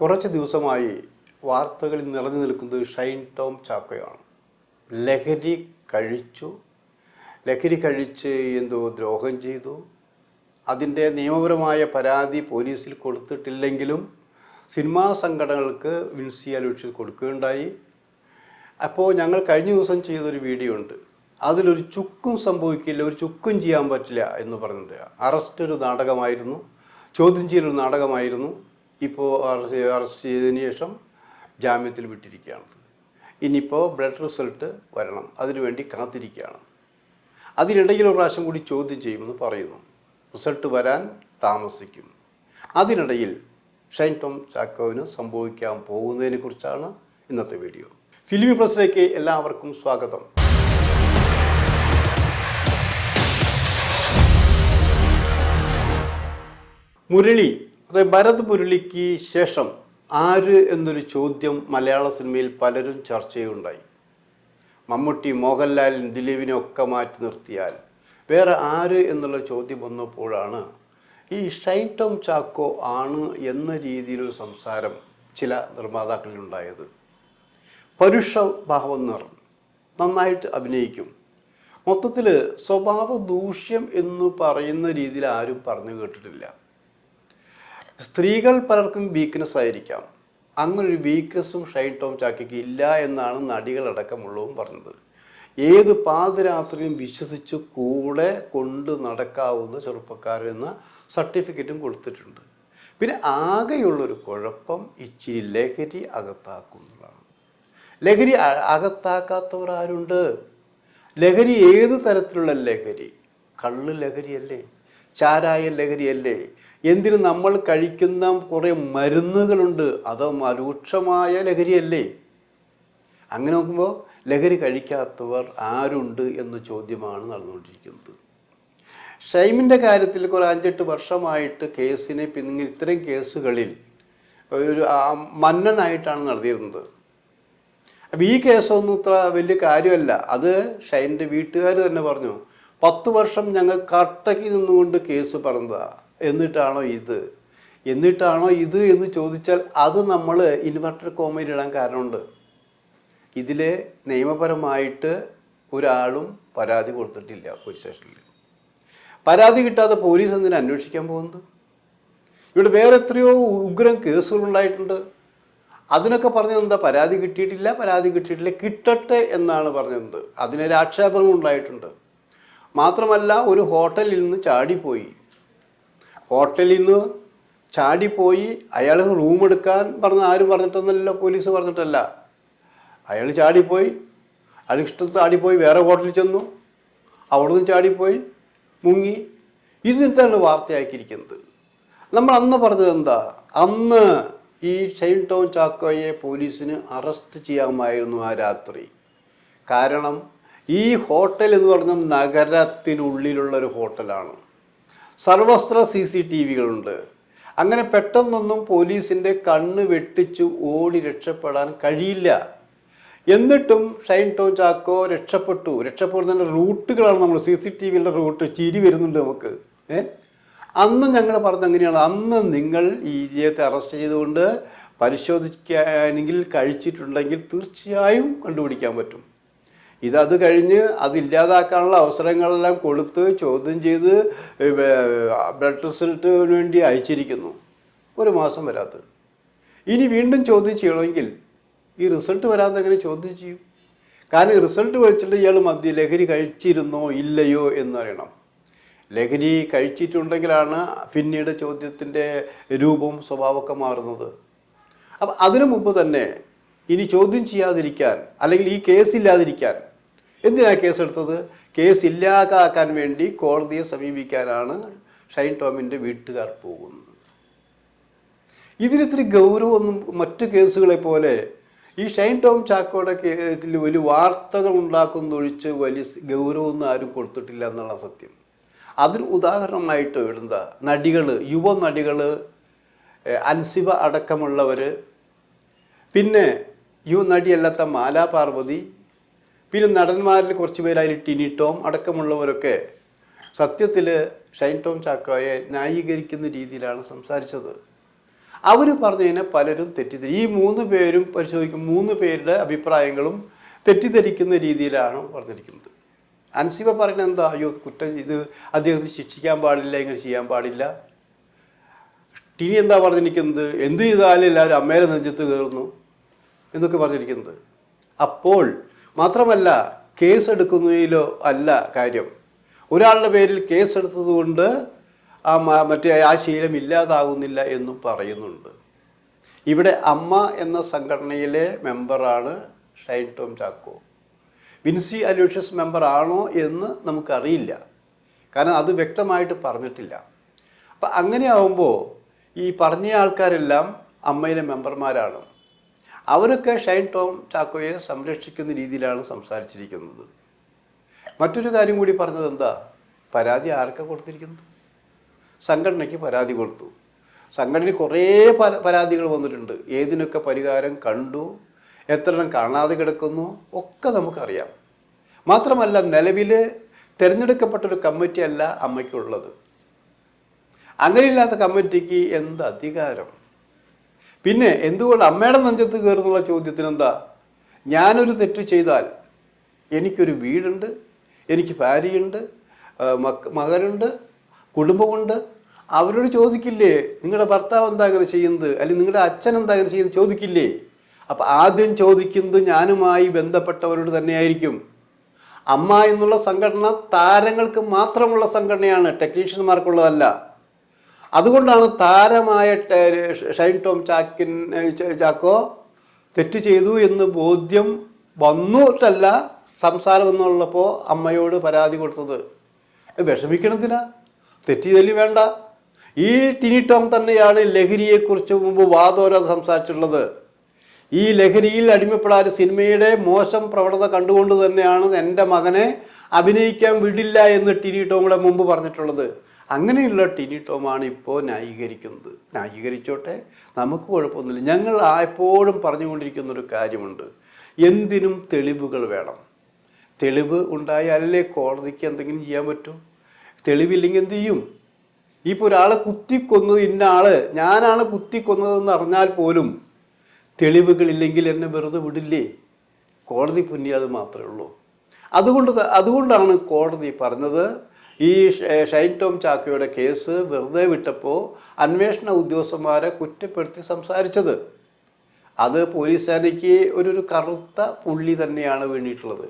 കുറച്ച് ദിവസമായി വാർത്തകളിൽ നിറഞ്ഞു നിൽക്കുന്നത് ഷൈൻ ടോം ചാക്കോയാണ്. ലഹരി കഴിച്ചു. ലഹരി കഴിച്ച് എന്തോ ദ്രോഹം ചെയ്തു. അതിന്റെ നിയമപരമായ പരാതി പോലീസിൽ കൊടുത്തിട്ടില്ലെങ്കിലും സിനിമാ സംഘടനകൾക്ക് വിൻസി അലോഷിച്ച് കൊടുക്കുകയുണ്ടായി. അപ്പോൾ ഞങ്ങൾ കഴിഞ്ഞ ദിവസം ചെയ്തൊരു വീഡിയോ ഉണ്ട്. അതിലൊരു ചുക്കും സംഭവിക്കില്ല ഒരു ചുക്കും ചെയ്യാൻ പറ്റില്ല എന്ന് പറഞ്ഞിട്ട് അറസ്റ്റ് ഒരു നാടകമായിരുന്നു. ചോദ്യം ചെയ്യലൊരു നാടകമായിരുന്നു. ഇപ്പോൾ അറസ്റ്റ് ചെയ്തതിന് ശേഷം ജാമ്യത്തിൽ വിട്ടിരിക്കുകയാണ്. ഇനിയിപ്പോൾ ബ്ലഡ് റിസൾട്ട് വരണം. അതിനുവേണ്ടി കാത്തിരിക്കുകയാണ്. അതിനിടയിൽ ഒരു പ്രാവശ്യം കൂടി ചോദ്യം ചെയ്യുമെന്ന് പറയുന്നു. റിസൾട്ട് വരാൻ താമസിക്കും. അതിനിടയിൽ ഷൈൻ ടോം ചാക്കോവിന് സംഭവിക്കാൻ പോകുന്നതിനെക്കുറിച്ചാണ് ഇന്നത്തെ വീഡിയോ ഫിലിമി പ്ലസിലേക്ക് എല്ലാവർക്കും സ്വാഗതം. മുരളി അതായത് ഭരത് മുരളിക്ക് ശേഷം ആര് എന്നൊരു ചോദ്യം മലയാള സിനിമയിൽ പലരും ചർച്ചയുണ്ടായി മമ്മൂട്ടി മോഹൻലാലിനും ദിലീപിനെ ഒക്കെ മാറ്റി നിർത്തിയാൽ വേറെ ആര് എന്നുള്ള ചോദ്യം വന്നപ്പോഴാണ് ഈ ഷൈൻ ടോം ചാക്കോ ആണ് എന്ന രീതിയിലൊരു സംസാരം ചില നിർമ്മാതാക്കളിലുണ്ടായത്. പരുഷ ഭാവം നിറഞ്ഞു നന്നായിട്ട് അഭിനയിക്കും. മൊത്തത്തിൽ സ്വഭാവ ദൂഷ്യം എന്ന് പറയുന്ന രീതിയിൽ ആരും പറഞ്ഞു കേട്ടിട്ടില്ല. സ്ത്രീകൾ പലർക്കും വീക്ക്നെസ് ആയിരിക്കാം. അങ്ങനൊരു വീക്ക്നെസ്സും ഷൈൻ ടോം ചാക്കിക്ക് ഇല്ല എന്നാണ് നടികളടക്കമുള്ളവും പറഞ്ഞത്. ഏത് പാതിരാത്രിയും വിശ്വസിച്ച് കൂടെ കൊണ്ട് നടക്കാവുന്ന ചെറുപ്പക്കാരെന്ന സർട്ടിഫിക്കറ്റും കൊടുത്തിട്ടുണ്ട്. പിന്നെ ആകെയുള്ളൊരു കുഴപ്പം ഇച്ചിരി ലഹരി അകത്താക്കുന്നതാണ്. ലഹരി അകത്താക്കാത്തവർ ആരുണ്ട്? ലഹരി ഏത് തരത്തിലുള്ള ലഹരി? കള്ള് ലഹരിയല്ലേ? ചാരായ ലഹരിയല്ലേ? എന്തിന് നമ്മൾ കഴിക്കുന്ന കുറേ മരുന്നുകളുണ്ട് അത് രൂക്ഷമായ ലഹരിയല്ലേ? അങ്ങനെ നോക്കുമ്പോൾ ലഹരി കഴിക്കാത്തവർ ആരുണ്ട് എന്ന ചോദ്യമാണ് നടന്നുകൊണ്ടിരിക്കുന്നത്. ഷൈമിന്റെ കാര്യത്തിൽ കുറേ അഞ്ചെട്ട് വർഷമായിട്ട് കേസിനെ പിന്നെ ഇത്തരം കേസുകളിൽ ഒരു മന്നനായിട്ടാണ് നടത്തിയിരുന്നത് അപ്പം ഈ കേസൊന്നും ഇത്ര വലിയ കാര്യമല്ല. അത് ഷൈന്റെ വീട്ടുകാർ തന്നെ പറഞ്ഞു. പത്ത് വർഷം ഞങ്ങൾ കട്ടക്കി നിന്നുകൊണ്ട് കേസ് പറഞ്ഞതാ. എന്നിട്ടാണോ ഇത്? എന്നിട്ടാണോ ഇത് എന്ന് ചോദിച്ചാൽ അത് നമ്മൾ ഇൻവെർട്ടർ കോമയിൽ ഇടാൻ കാരണമുണ്ട്. ഇതിൽ നിയമപരമായിട്ട് ഒരാളും പരാതി കൊടുത്തിട്ടില്ല പോലീസ് സ്റ്റേഷനിൽ. പരാതി കിട്ടാതെ പോലീസ് എന്തിനു അന്വേഷിക്കാൻ പോകുന്നത്? ഇവിടെ വേറെ എത്രയോ ഉഗ്രം കേസുകളുണ്ടായിട്ടുണ്ട് അതിനൊക്കെ പറഞ്ഞത് എന്താ? പരാതി കിട്ടിയിട്ടില്ല പരാതി കിട്ടിയിട്ടില്ല കിട്ടട്ടെ എന്നാണ് പറഞ്ഞത്. അതിനൊരു ആക്ഷേപങ്ങൾ മാത്രമല്ല ഒരു ഹോട്ടലിൽ നിന്ന് ചാടിപ്പോയി. ഹോട്ടലിൽ നിന്ന് ചാടിപ്പോയി അയാൾ റൂം എടുക്കാൻ പറഞ്ഞ ആരും പറഞ്ഞിട്ടൊന്നുമല്ല പോലീസ് പറഞ്ഞിട്ടല്ല. അയാൾ ചാടിപ്പോയി അയാൾ ഇഷ്ടത്ത് ചാടിപ്പോയി വേറെ ഹോട്ടലിൽ ചെന്നു. അവിടെ നിന്ന് ചാടിപ്പോയി മുങ്ങി. ഇതിനാണ് വാർത്തയാക്കിയിരിക്കുന്നത്. നമ്മൾ അന്ന് പറഞ്ഞത് എന്താ? അന്ന് ഈ ഷൈൻ ടൗൺ ചാക്കോയെ പോലീസിന് അറസ്റ്റ് ചെയ്യാമായിരുന്നു ആ രാത്രി. കാരണം ഈ ഹോട്ടൽ എന്ന് പറഞ്ഞ നഗരത്തിനുള്ളിലുള്ള ഒരു ഹോട്ടലാണ്. സർവസ്ത്ര സി സി ടി വികളുണ്ട്. അങ്ങനെ പെട്ടെന്നൊന്നും പോലീസിന്റെ കണ്ണ് വെട്ടിച്ച് ഓടി രക്ഷപ്പെടാൻ കഴിയില്ല. എന്നിട്ടും ഷൈൻ ടോം ചാക്കോ രക്ഷപ്പെട്ടു. രക്ഷപ്പെടുന്നതിന്റെ റൂട്ടുകളാണ് നമ്മൾ സി സി ടി വിയുടെ റൂട്ട് ചിരി വരുന്നുണ്ട് നമുക്ക്. ഏ? അന്ന് ഞങ്ങൾ പറഞ്ഞ എങ്ങനെയാണ് അന്ന് നിങ്ങൾ ഈ ഇദ്ദേഹത്തെ അറസ്റ്റ് ചെയ്തുകൊണ്ട് പരിശോധിക്കാനെങ്കിൽ കഴിച്ചിട്ടുണ്ടെങ്കിൽ തീർച്ചയായും കണ്ടുപിടിക്കാൻ പറ്റും. ഇതത് കഴിഞ്ഞ് അത് ഇല്ലാതാക്കാനുള്ള അവസരങ്ങളെല്ലാം കൊടുത്ത് ചോദ്യം ചെയ്ത് ബ്ലഡ് റിസൾട്ടിന് വേണ്ടി അയച്ചിരിക്കുന്നു. ഒരു മാസം വരാത്തത് ഇനി വീണ്ടും ചോദ്യം ചെയ്യണമെങ്കിൽ ഈ റിസൾട്ട് വരാതെ എങ്ങനെ ചോദ്യം ചെയ്യും? കാരണം റിസൾട്ട് വെച്ചിട്ട് ഇയാൾ മദ്യ ലഹരി കഴിച്ചിരുന്നോ ഇല്ലയോ എന്നറിയണം ലഹരി കഴിച്ചിട്ടുണ്ടെങ്കിലാണ് പിന്നീട് ചോദ്യത്തിന്റെ രൂപവും സ്വഭാവമൊക്കെ മാറുന്നത്. അപ്പം അതിനു മുമ്പ് തന്നെ ഇനി ചോദ്യം ചെയ്യാതിരിക്കാൻ അല്ലെങ്കിൽ ഈ കേസ് ഇല്ലാതിരിക്കാൻ എന്തിനാ കേസ് എടുത്തത് കേസ് ഇല്ലാതാക്കാൻ വേണ്ടി കോടതിയെ സമീപിക്കാനാണ് ഷൈൻ ടോമിന്റെ വീട്ടുകാർ പോകുന്നത്. ഇതിനിത്തിരി ഗൗരവമൊന്നും മറ്റു കേസുകളെ പോലെ ഈ ഷൈൻ ടോം ചാക്കോയുടെ കേസിൽ വലിയ വാർത്തകൾ ഉണ്ടാക്കുന്നൊഴിച്ച് വലിയ ഗൗരവമൊന്നും ആരും കൊടുത്തിട്ടില്ല എന്നുള്ള സത്യം. അതിന് ഉദാഹരണമായിട്ട് എന്താ നടികൾ യുവ നടികൾ അൻസിബ അടക്കമുള്ളവർ പിന്നെ യു നടിയല്ലാത്ത മാലാ പാർവതി പിന്നെ നടന്മാരിൽ കുറച്ച് പേര് അതിൽ ടിനി ടോം അടക്കമുള്ളവരൊക്കെ സത്യത്തിൽ ഷൈൻ ടോം ചാക്കോയെ ന്യായീകരിക്കുന്ന രീതിയിലാണ് സംസാരിച്ചത്. അവർ പറഞ്ഞതിനെ പലരും തെറ്റിദ്ധരി ഈ മൂന്ന് പേരും പരിശോധിക്കും മൂന്ന് പേരുടെ അഭിപ്രായങ്ങളും തെറ്റിദ്ധരിക്കുന്ന രീതിയിലാണ് പറഞ്ഞിരിക്കുന്നത്. അൻസിബ പറഞ്ഞ എന്താ? അയ്യോ കുറ്റം ഇത് അദ്ദേഹത്തിന് ശിക്ഷിക്കാൻ പാടില്ല ഇങ്ങനെ ചെയ്യാൻ പാടില്ല. ടിനി എന്താ പറഞ്ഞിരിക്കുന്നത്? എന്ത് ചെയ്താലും എല്ലാവരും അമ്മയുടെ നെഞ്ചത്ത് കയറുന്നു എന്നൊക്കെ പറഞ്ഞിരിക്കുന്നത്. അപ്പോൾ മാത്രമല്ല കേസ് എടുക്കുന്നതിലോ അല്ല കാര്യം. ഒരാളുടെ പേരിൽ കേസ് എടുത്തതുകൊണ്ട് ആ മറ്റേ ആ ശീലം ഇല്ലാതാകുന്നില്ല എന്നും പറയുന്നുണ്ട്. ഇവിടെ അമ്മ എന്ന സംഘടനയിലെ മെമ്പറാണ് ഷൈൻ ടോം ചാക്കോ. വിൻസി അലൂഷ്യസ് മെമ്പർ ആണോ എന്ന് നമുക്കറിയില്ല. കാരണം അത് വ്യക്തമായിട്ട് പറഞ്ഞിട്ടില്ല. അപ്പം അങ്ങനെയാവുമ്പോൾ ഈ പറഞ്ഞ ആൾക്കാരെല്ലാം അമ്മയിലെ മെമ്പർമാരാണ്. അവരൊക്കെ ഷൈൻ ടോം ചാക്കോയെ സംരക്ഷിക്കുന്ന രീതിയിലാണ് സംസാരിച്ചിരിക്കുന്നത്. മറ്റൊരു കാര്യം കൂടി പറഞ്ഞത് എന്താ? പരാതി ആർക്കാണ് കൊടുത്തിരിക്കുന്നത്? സംഘടനയ്ക്ക് പരാതി കൊടുത്തു. സംഘടനയ്ക്ക് കുറേ പരാതികൾ വന്നിട്ടുണ്ട്. ഏതിനൊക്കെ പരിഹാരം കണ്ടു? എത്ര എണ്ണം കാണാതെ കിടക്കുന്നു? ഒക്കെ നമുക്കറിയാം. മാത്രമല്ല നിലവിൽ തിരഞ്ഞെടുക്കപ്പെട്ടൊരു കമ്മിറ്റി അല്ല അമ്മയ്ക്കുള്ളത്. അങ്ങനെയില്ലാത്ത കമ്മിറ്റിക്ക് എന്ത് അധികാരം? പിന്നെ എന്തുകൊണ്ട് അമ്മയുടെ നെഞ്ചത്ത് കയറുന്നുള്ള ചോദ്യത്തിന് എന്താ ഞാനൊരു തെറ്റ് ചെയ്താൽ എനിക്കൊരു വീടുണ്ട് എനിക്ക് ഭാര്യയുണ്ട് മകനുണ്ട് കുടുംബമുണ്ട്. അവരോട് ചോദിക്കില്ലേ നിങ്ങളുടെ ഭർത്താവ് എന്താ അങ്ങനെ ചെയ്യുന്നത്? അല്ലെങ്കിൽ നിങ്ങളുടെ അച്ഛൻ എന്താ അങ്ങനെ ചെയ്യുന്നത്? ചോദിക്കില്ലേ. അപ്പം ആദ്യം ചോദിക്കുന്നത് ഞാനുമായി ബന്ധപ്പെട്ടവരോട് തന്നെയായിരിക്കും. അമ്മ എന്നുള്ള സംഘടന താരങ്ങൾക്ക് മാത്രമുള്ള സംഘടനയാണ് ടെക്നീഷ്യന്മാർക്കുള്ളതല്ല. അതുകൊണ്ടാണ് താരമായ ഷൈൻ ടോം ചാക്കിൻ ചാക്കോ തെറ്റ് ചെയ്തു എന്ന് ബോധ്യം വന്നിട്ടല്ല സംസാരം എന്നുള്ളപ്പോൾ അമ്മയോട് പരാതി കൊടുത്തത്. വിഷമിക്കണത്തില്ല തെറ്റ് ചെയ്തല്ലേ വേണ്ട. ഈ ടിനി ടോം തന്നെയാണ് ലഹരിയെക്കുറിച്ച് മുമ്പ് വാദോരാതെ സംസാരിച്ചിട്ടുള്ളത്. ഈ ലഹരിയിൽ അടിമപ്പെടാതെ സിനിമയുടെ മോശം പ്രവണത കണ്ടുകൊണ്ട് തന്നെയാണ് എന്റെ മകനെ അഭിനയിക്കാൻ വിടില്ല എന്ന് ടിനി ടോം മുമ്പ് പറഞ്ഞിട്ടുള്ളത്. അങ്ങനെയുള്ള ടിനി ടോമാണ് ഇപ്പോൾ ന്യായീകരിക്കുന്നത്. ന്യായീകരിച്ചോട്ടെ നമുക്ക് കുഴപ്പമൊന്നുമില്ല. ഞങ്ങൾ എപ്പോഴും പറഞ്ഞുകൊണ്ടിരിക്കുന്ന ഒരു കാര്യമുണ്ട്. എന്തിനും തെളിവുകൾ വേണം. തെളിവ് ഉണ്ടായാലല്ലേ കോടതിക്ക് എന്തെങ്കിലും ചെയ്യാൻ പറ്റൂ? തെളിവില്ലെങ്കിൽ എന്ത് ചെയ്യും? ഇപ്പോൾ ഒരാളെ കുത്തിക്കൊന്നത് ഇന്ന ആൾ ഞാനാണ് കുത്തിക്കൊന്നതെന്ന് അറിഞ്ഞാൽ പോലും തെളിവുകളില്ലെങ്കിൽ എന്നെ വെറുതെ വിടില്ലേ? കോടതി പുന്നി അത് മാത്രമേ ഉള്ളൂ. അതുകൊണ്ട് അതുകൊണ്ടാണ് കോടതി പറഞ്ഞത് ഈ ഷൈൻ ടോം ചാക്കോയുടെ കേസ് വെറുതെ വിട്ടപ്പോൾ അന്വേഷണ ഉദ്യോഗസ്ഥന്മാരെ കുറ്റപ്പെടുത്തി സംസാരിച്ചത്. അത് പോലീസ് സേനയ്ക്ക് ഒരു കറുത്ത പുള്ളി തന്നെയാണ് വേണ്ടിയിട്ടുള്ളത്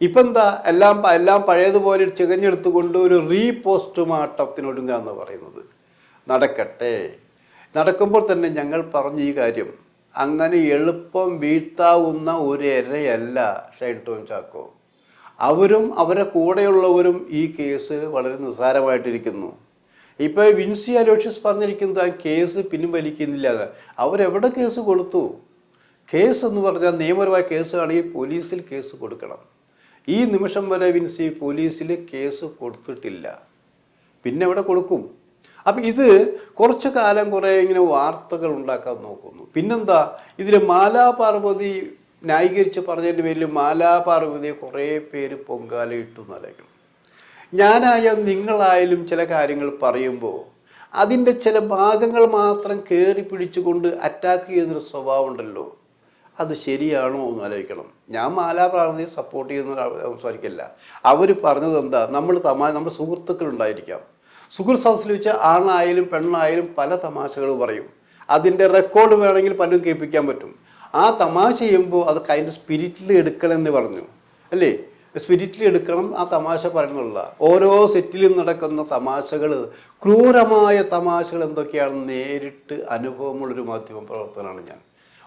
ഇപ്പം എന്താ എല്ലാം എല്ലാം പഴയതുപോലെ ചികഞ്ഞെടുത്തുകൊണ്ട് ഒരു റീപോസ്റ്റ്മോർട്ടത്തിനൊടുങ്ങുക എന്ന് പറയുന്നത്. നടക്കട്ടെ. നടക്കുമ്പോൾ തന്നെ ഞങ്ങൾ പറഞ്ഞു ഈ കാര്യം. അങ്ങനെ എളുപ്പം വീഴ്ത്താവുന്ന ഒരു ഇരയല്ല ഷൈൻ ടോം ചാക്കോ. അവരും അവരെ കൂടെയുള്ളവരും ഈ കേസ് വളരെ നിസ്സാരമായിട്ടിരിക്കുന്നു. ഇപ്പോൾ വിൻസി അലോഷ്യസ് പറഞ്ഞിരിക്കുന്നത് ആ കേസ് പിൻവലിക്കുന്നില്ല. അവരെവിടെ കേസ് കൊടുത്തു? കേസ് എന്ന് പറഞ്ഞാൽ നിയമപരമായ കേസാണെങ്കിൽ പോലീസിൽ കേസ് കൊടുക്കണം. ഈ നിമിഷം വരെ വിൻസി പോലീസിൽ കേസ് കൊടുത്തിട്ടില്ല. പിന്നെ എവിടെ കൊടുക്കും? അപ്പം ഇത് കുറച്ച് കാലം കുറേ ഇങ്ങനെ വാർത്തകൾ ഉണ്ടാക്കാൻ നോക്കുന്നു. പിന്നെന്താ? ഇതിൽ മാലാ പാർവതി ന്യായീകരിച്ച് പറഞ്ഞതിന്റെ പേരിൽ മാലാ പാർവതിയെ കുറേ പേര് പൊങ്കാലയിട്ടു എന്നറിയിക്കണം ഞാനായാലും നിങ്ങളായാലും ചില കാര്യങ്ങൾ പറയുമ്പോൾ അതിന്റെ ചില ഭാഗങ്ങൾ മാത്രം കയറി പിടിച്ചുകൊണ്ട് അറ്റാക്ക് ചെയ്യുന്നൊരു സ്വഭാവം ഉണ്ടല്ലോ. അത് ശരിയാണോ എന്ന് ആലോചിക്കണം. ഞാൻ മാലാ പാർവതിയെ സപ്പോർട്ട് ചെയ്യുന്ന സംസാരിക്കില്ല. അവർ പറഞ്ഞത് എന്താ? നമ്മൾ തമാ നമ്മുടെ സുഹൃത്തുക്കൾ ഉണ്ടായിരിക്കാം. സുഹൃത്ത് സദസ്സിൽ വെച്ച് ആണായാലും പെണ്ണായാലും പല തമാശകൾ പറയും. അതിന്റെ റെക്കോർഡ് വേണമെങ്കിൽ പലരും കേൾപ്പിക്കാൻ പറ്റും. ആ തമാശ ചെയ്യുമ്പോൾ അത് അതിന്റെ സ്പിരിറ്റിൽ എടുക്കണം എന്ന് പറഞ്ഞു. അല്ലേ? സ്പിരിറ്റിൽ എടുക്കണം ആ തമാശ പറയുന്നുള്ള ഓരോ സെറ്റിലും നടക്കുന്ന തമാശകൾ ക്രൂരമായ തമാശകൾ എന്തൊക്കെയാണെന്ന് നേരിട്ട് അനുഭവമുള്ളൊരു മാധ്യമ പ്രവർത്തനമാണ് ഞാൻ.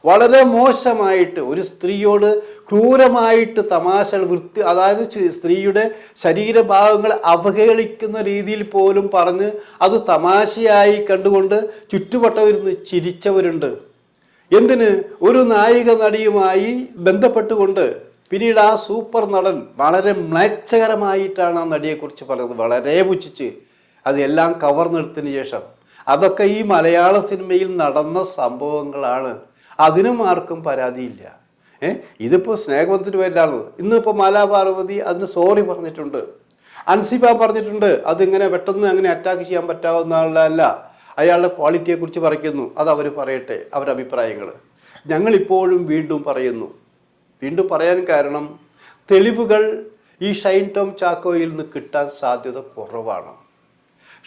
വളരെ മോശമായിട്ട് ഒരു സ്ത്രീയോട് ക്രൂരമായിട്ട് തമാശകൾ വൃത്തി അതായത് സ്ത്രീയുടെ ശരീരഭാഗങ്ങൾ അവഹേളിക്കുന്ന രീതിയിൽ പോലും പറഞ്ഞ് അത് തമാശയായി കണ്ടുകൊണ്ട് ചുറ്റുവട്ടവരുന്ന് ചിരിച്ചവരുണ്ട്. എന്തിന്? ഒരു നായിക നടിയുമായി ബന്ധപ്പെട്ടുകൊണ്ട് പിന്നീട് ആ സൂപ്പർ നടൻ വളരെ മ്ലേച്ഛകരമായിട്ടാണ് ആ നടിയെക്കുറിച്ച് പറയുന്നത്. വളരെ പുച്ഛിച്ച്. അതെല്ലാം കവർന്നെടുത്തതിന് ശേഷം. അതൊക്കെ ഈ മലയാള സിനിമയിൽ നടന്ന സംഭവങ്ങളാണ്. അതിനും ആർക്കും പരാതിയില്ല. ഏ? ഇതിപ്പോൾ സ്നേഹബന്ധത്തിന് പേരിലാണ് ഇന്നിപ്പോൾ മാലാ പാർവതി അതിന് സോറി പറഞ്ഞിട്ടുണ്ട്. അൻസിബ പറഞ്ഞിട്ടുണ്ട്. അതിങ്ങനെ പെട്ടെന്ന് അങ്ങനെ അറ്റാക്ക് ചെയ്യാൻ പറ്റാവുന്നതല്ല അയാളുടെ ക്വാളിറ്റിയെക്കുറിച്ച് പറയുന്നു. അത് അവർ പറയട്ടെ അവരുടെ അഭിപ്രായങ്ങൾ ഞങ്ങളിപ്പോഴും വീണ്ടും പറയുന്നു. വീണ്ടും പറയാൻ കാരണം തെളിവുകൾ ഈ ഷൈൻ ടോം ചാക്കോയിൽ നിന്ന് കിട്ടാൻ സാധ്യത കുറവാണ്.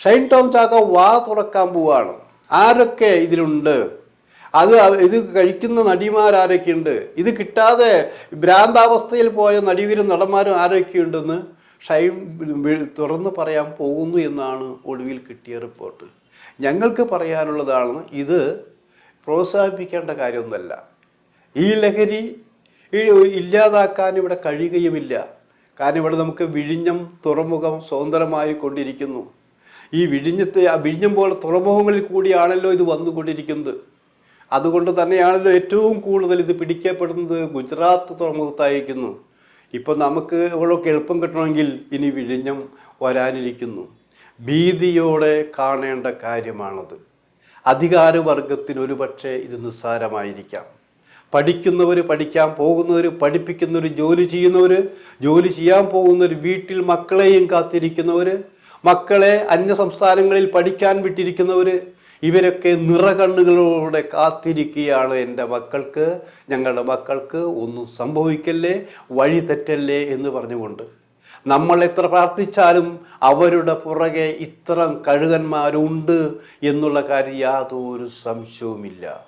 ഷൈൻ ടോം ചാക്കോ വാ തുറക്കാൻ പോവാണ്. ആരൊക്കെ ഇതിലുണ്ട്? അത് ഇത് കഴിക്കുന്ന നടിമാരാരൊക്കെയുണ്ട് ഇത് കിട്ടാതെ ഭ്രാന്താവസ്ഥയിൽ പോയ നടിവരും നടന്മാരും ആരൊക്കെയുണ്ടെന്ന് വി- തുറന്നു പറയാൻ പോകുന്നു എന്നാണ് ഒടുവിൽ കിട്ടിയ റിപ്പോർട്ട്. ഞങ്ങൾക്ക് പറയാനുള്ളതാണ് ഇത് പ്രോത്സാഹിപ്പിക്കേണ്ട കാര്യമൊന്നുമല്ല. ഈ ലഹരി ഇല്ലാതാക്കാൻ ഇവിടെ കഴിയുകയുമില്ല. കാരണം ഇവിടെ നമുക്ക് വിഴിഞ്ഞം തുറമുഖം സ്വതന്ത്രമായി കൊണ്ടിരിക്കുന്നു. ഈ വിഴിഞ്ഞത്തെ ആ വിഴിഞ്ഞം പോലെ തുറമുഖങ്ങളിൽ കൂടിയാണല്ലോ ഇത് വന്നുകൊണ്ടിരിക്കുന്നത്. അതുകൊണ്ട് തന്നെയാണല്ലോ ഏറ്റവും കൂടുതൽ ഇത് പിടിക്കപ്പെടുന്നത്. ഗുജറാത്ത് തുറമുഖത്തായിരിക്കുന്നു. ഇപ്പം നമുക്ക് ഇവളൊക്കെ എളുപ്പം കിട്ടണമെങ്കിൽ ഇനി വിഴിഞ്ഞം വരാനിരിക്കുന്നു. ഭീതിയോടെ കാണേണ്ട കാര്യമാണത്. അധികാരവർഗത്തിന് ഒരുപക്ഷെ ഇത് നിസ്സാരമായിരിക്കാം. പഠിക്കുന്നവർ പഠിക്കാൻ പോകുന്നവർ പഠിപ്പിക്കുന്നവർ ജോലി ചെയ്യുന്നവർ ജോലി ചെയ്യാൻ പോകുന്നവർ വീട്ടിൽ മക്കളെയും കാത്തിരിക്കുന്നവർ മക്കളെ അന്യ സംസ്ഥാനങ്ങളിൽ പഠിക്കാൻ വിട്ടിരിക്കുന്നവർ ഇവരൊക്കെ നിറകണ്ണുകളോടെ കാത്തിരിക്കുകയാണ് എന്റെ മക്കൾക്ക്. ഞങ്ങളുടെ മക്കൾക്ക് ഒന്നും സംഭവിക്കല്ലേ? വഴി തെറ്റല്ലേ എന്ന് പറഞ്ഞുകൊണ്ട്. നമ്മൾ എത്ര പ്രാർത്ഥിച്ചാലും അവരുടെ പുറകെ ഇത്തരം കഴുകന്മാരുണ്ട് എന്നുള്ള കാര്യം യാതൊരു സംശയവുമില്ല.